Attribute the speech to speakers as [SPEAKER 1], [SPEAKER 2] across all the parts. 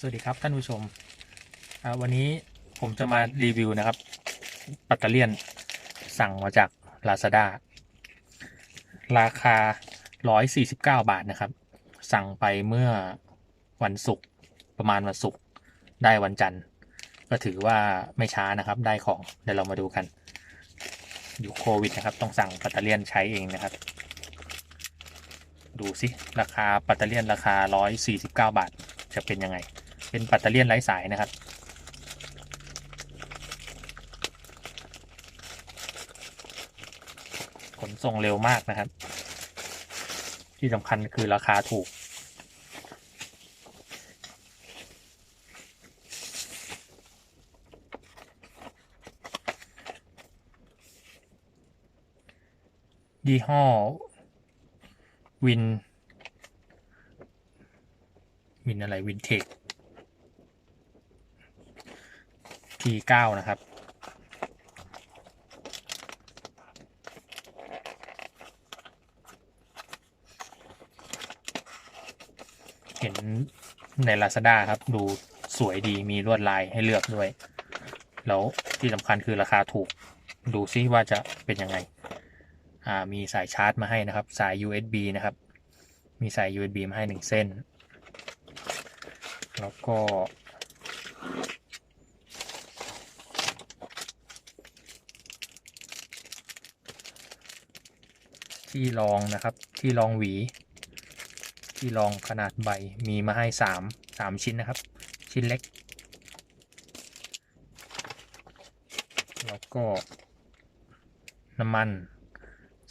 [SPEAKER 1] สวัสดีครับท่านผู้ชมอ่าวันนี้ผมจะมารีวิวนะครับปัตเตอร์เลียนสั่งมาจาก Lazada ราคา 149 บาทนะครับ สั่งไปเมื่อวันศุกร์ประมาณวันศุกร์ได้วันจันทร์ ก็ถือว่าไม่ช้านะครับ ได้ของเดี๋ยวเรามาดูกัน อยู่โควิดนะครับ ต้องสั่งปัตเตอร์เลียนใช้เองนะครับ ดูสิราคาปัตเตอร์เลียนราคา 149 บาทจะเป็นยังไง เป็นปัตเตอร์เลียนไร้สายนะครับ ขนส่งเร็วมากนะครับ ที่สำคัญคือราคาถูก ยี่ห้อวิน วินอะไรวินเทค T9 นะครับ เห็นใน Lazada ครับ ดูสวยดีมีลวดลายให้เลือกด้วย แล้วที่สำคัญคือราคาถูก ดูซิว่าจะเป็นยังไง อ่า มีสายชาร์จมาให้นะครับ สาย USB นะครับ มีสาย USB มาให้หนึ่งเส้น แล้วก็ ที่รองนะครับ ที่รองหวี ที่รองขนาดใบมีมาให้สามสามชิ้นนะครับ ชิ้นเล็ก แล้วก็ น้ำมัน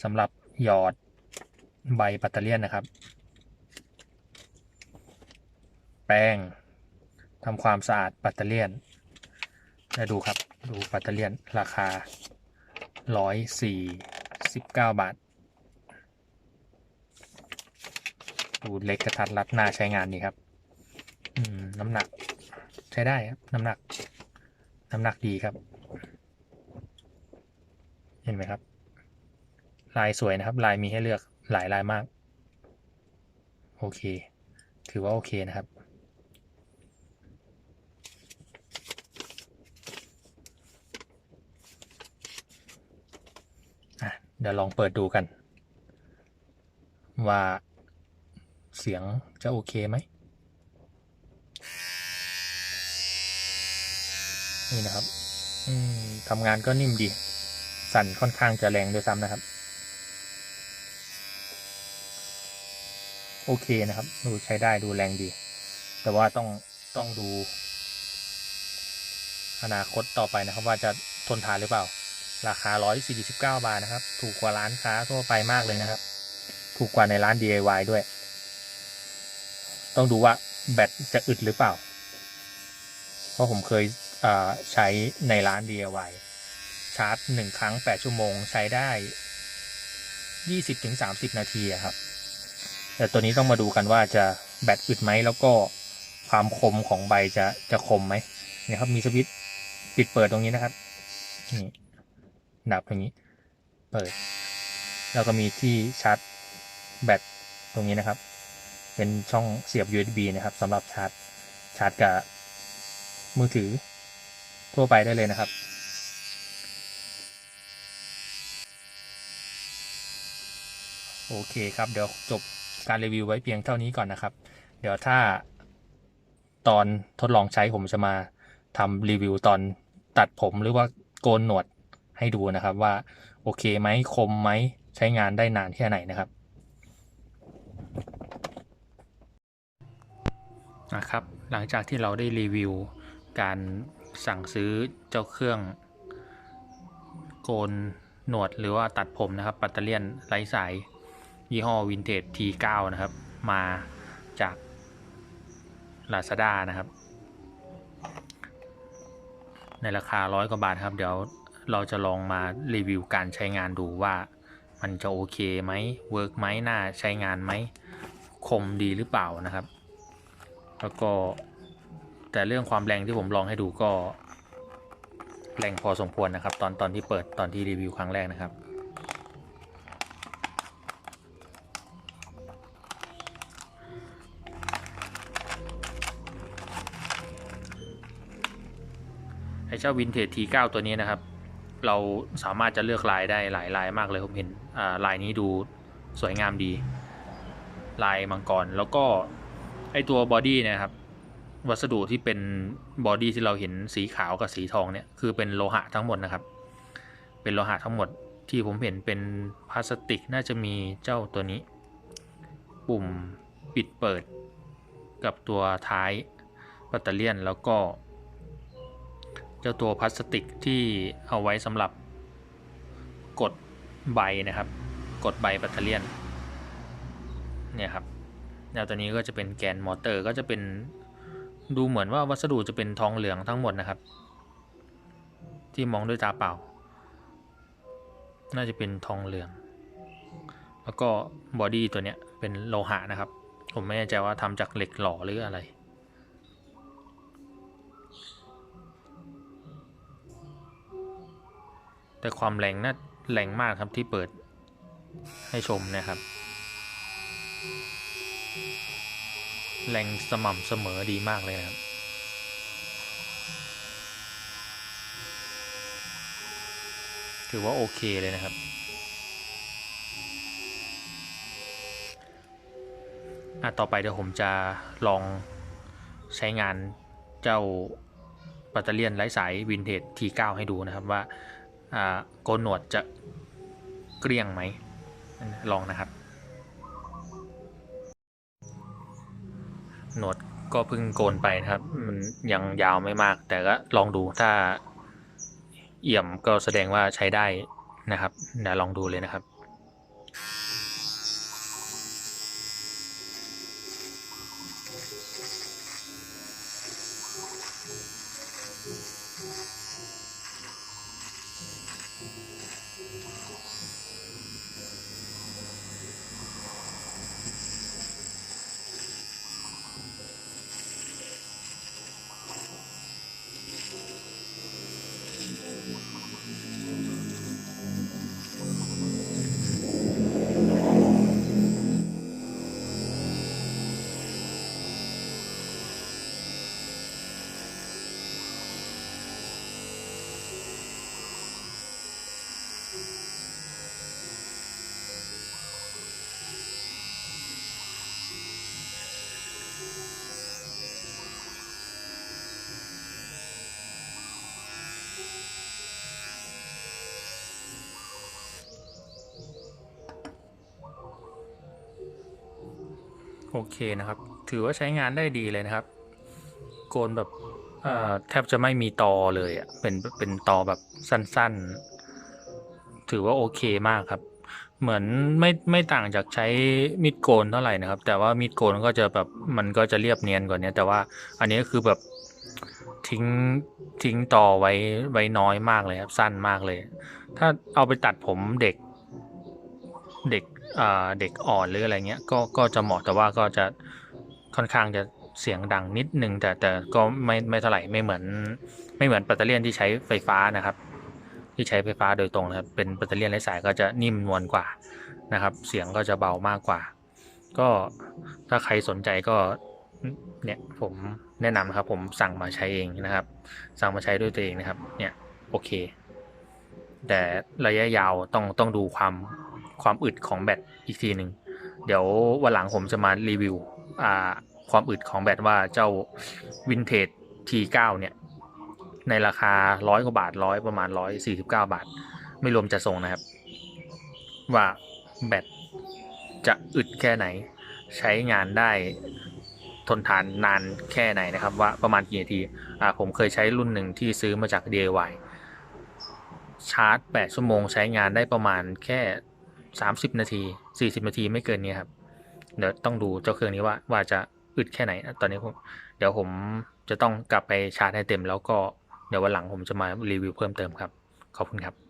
[SPEAKER 1] สำหรับหยอดใบปัตเตอร์เลียนนะครับ แป้งทำความสะอาดปัตเตอร์เลียนและดูครับ ดูปัตเตอร์เลียนราคา 149 บาท ดูเล็กกระทัดรัดน่าใช้งานดีครับ อืม น้ำหนัก ใช้ได้ครับ น้ำหนัก น้ำหนักดีครับ เห็นไหมครับ ลายสวยนะครับ ลายมีให้เลือกหลายลายมาก โอเค ถือว่าโอเคนะครับอะเดี๋ยวลองเปิดดูกัน ว่า สียงจะโอเคไหมนี่นะครับทำงานก็นิ่มดี สั่นค่อนข้างจะแรงด้วยซ้ำนะครับ โอเคนะครับ ดูใช้ได้ดูแรงดี แต่ว่าต้องต้องดู อนาคตต่อไปนะครับ ว่าจะทนทานหรือเปล่า ราคา 149 บาทนะครับ ถูกกว่าร้านค้าทั่วไปมากเลยนะครับ ถูกกว่าในร้าน DIY ด้วย ต้องดูว่าแบตจะอึดหรือเปล่า เพราะผมเคยใช้ในร้าน DIY ชาร์จหนึ่งครั้ง8ชั่วโมงใช้ได้20-30นาทีครับ แต่ตัวนี้ต้องมาดูกันว่าจะแบตอึดไหมแล้วก็ความคมของใบจะจะคมไหมเนี่ยครับมีสวิตช์ปิดเปิดตรงนี้นะครับนี่ดับตรงนี้ เปิด แล้วก็มีที่ชาร์จแบตตรงนี้นะครับ เป็นช่องเสียบ USB นะครับสำหรับชาร์จชาร์จกับมือถือทั่วไปได้เลยนะครับ โอเคครับเดี๋ยวจบการรีวิวไว้เพียงเท่านี้ก่อนนะครับ เดี๋ยวถ้าตอนทดลองใช้ผมจะมาทำรีวิวตอนตัดผมหรือว่าโกนหนวดให้ดูนะครับว่าโอเคไหมคมไหมใช้งานได้นานแค่ไหนนะครับ นะครับ หลังจากที่เราได้รีวิวการสั่งซื้อเจ้าเครื่องโกนหนวดหรือว่าตัดผมนะครับ ปัตเตอร์เลียนไร้สาย ยี่ห้อวินเทจ T9 นะครับ มาจาก Lazada นะครับ ในราคาร้อยกว่าบาทครับ เดี๋ยวเราจะลองมารีวิวการใช้งานดูว่ามันจะโอเคไหมเวิร์กไหมน่าใช้งานไหมคมดีหรือเปล่านะครับ แล้วก็แต่เรื่องความแรงที่ผมลองให้ดูก็แรงพอสมควรนะครับ ตอนตอนที่เปิดตอนที่รีวิวครั้งแรกนะครับ ไอเจ้าวินเทจ T9 ตัวนี้นะครับ เราสามารถจะเลือกลายได้หลายลายมากเลยผมเห็นอ่าลายนี้ดูสวยงามดี ลายมังกรแล้วก็ ไอตัวบอดี้นะครับ วัสดุที่เป็นบอดี้ที่เราเห็นสีขาวกับสีทองเนี่ยคือเป็นโลหะทั้งหมดนะครับ เป็นโลหะทั้งหมดที่ผมเห็นเป็นพลาสติกน่าจะมีเจ้าตัวนี้ ปุ่มปิดเปิด กับตัวท้ายแบตเตอรี่ยนแล้วก็ เจ้าตัวพลาสติกที่เอาไว้สำหรับกดใบนะครับ กดใบแบตเตอรี่ยนเนี่ยครับ แนวตัวนี้ก็จะเป็นแกนมอเตอร์ก็จะเป็นดูเหมือนว่าวัสดุจะเป็นทองเหลืองทั้งหมดนะครับ ที่มองด้วยตาเปล่า น่าจะเป็นทองเหลือง แล้วก็บอดี้ตัวเนี้ยเป็นโลหะนะครับ ผมไม่แน่ใจว่าทำจากเหล็กหล่อหรืออะไรแต่ความแรงน่าแรงมากครับที่เปิดให้ชมนะครับ แรงสม่ำเสมอดีมากเลยนะครับ ถือว่าโอเคเลยนะครับ อะต่อไปเดี๋ยวผมจะลองใช้งานเจ้าแบตเตอรี่ยนไร้สายวินเทจ T9 ให้ดูนะครับว่าอ่าโกนหนวดจะเกลี้ยงไหม ลองนะครับ หนวดก็เพิ่งโกนไปนะครับ มันยังยาวไม่มาก แต่ก็ลองดูถ้าเอี่ยมก็แสดงว่าใช้ได้นะครับเดี๋ยวลองดูเลยนะครับ โอเคนะครับ ถือว่าใช้งานได้ดีเลยนะครับ โกนแบบแทบจะไม่มีตอเลยอะเป็นเป็นตอแบบสั้นๆ ถือว่าโอเคมากครับ เหมือนไม่ไม่ต่างจากใช้มีดโกนเท่าไหร่นะครับ แต่ว่ามีดโกนก็จะแบบมันก็จะเรียบเนียนกว่านี้แต่ว่าอันนี้ก็คือแบบทิ้งทิ้งต่อไว้ไว้น้อยมากเลยครับ สั้นมากเลย ถ้าเอาไปตัดผมเด็ก เด็ก เด็กอ่อนหรืออะไรเงี้ยก็ก็จะเหมาะแต่ว่าก็จะค่อนข้างจะเสียงดังนิดนึง แต่แต่ก็ไม่ไม่เท่าไหร่ไม่เหมือน ไม่เหมือนแบตเตอรี่ที่ใช้ไฟฟ้านะครับ ที่ใช้ไฟฟ้าโดยตรงนะครับเป็นแบตเตอรี่ไร้สายก็จะนิ่มนวลกว่านะครับ เสียงก็จะเบามากกว่า ก็ถ้าใครสนใจก็เนี่ยผมแนะนำครับผมสั่งมาใช้เองนะครับ สั่งมาใช้ด้วยตัวเองนะครับ เนี่ยโอเค แต่ระยะยาวต้องต้องดูความ ความอึดของแบตอีกทีหนึ่งเดี๋ยววันหลังผมจะมารีวิวความอึดของแบตว่าเจ้าวินเทจ T9 เนี่ย ในราคาร้อยกว่าบาทร้อยประมาณร้อยสี่สิบเก้าบาท ไม่รวมจะส่งนะครับ ว่าแบตจะอึดแค่ไหน ใช้งานได้ทนทานนานแค่ไหนนะครับ ว่าประมาณกี่นาทีอ่าผมเคยใช้รุ่นหนึ่งที่ซื้อมาจาก DIY ชาร์จ 8 ชั่วโมงใช้งานได้ประมาณแค่ 30 นาที 40 นาทีไม่เกินนี้ครับ เดี๋ยวต้องดูเจ้าเครื่องนี้ว่าว่าจะอึดแค่ไหน ตอนนี้ผมเดี๋ยวผมจะต้องกลับไปชาร์จให้เต็ม แล้วก็เดี๋ยววันหลังผมจะมารีวิวเพิ่มเติมครับ ขอบคุณครับ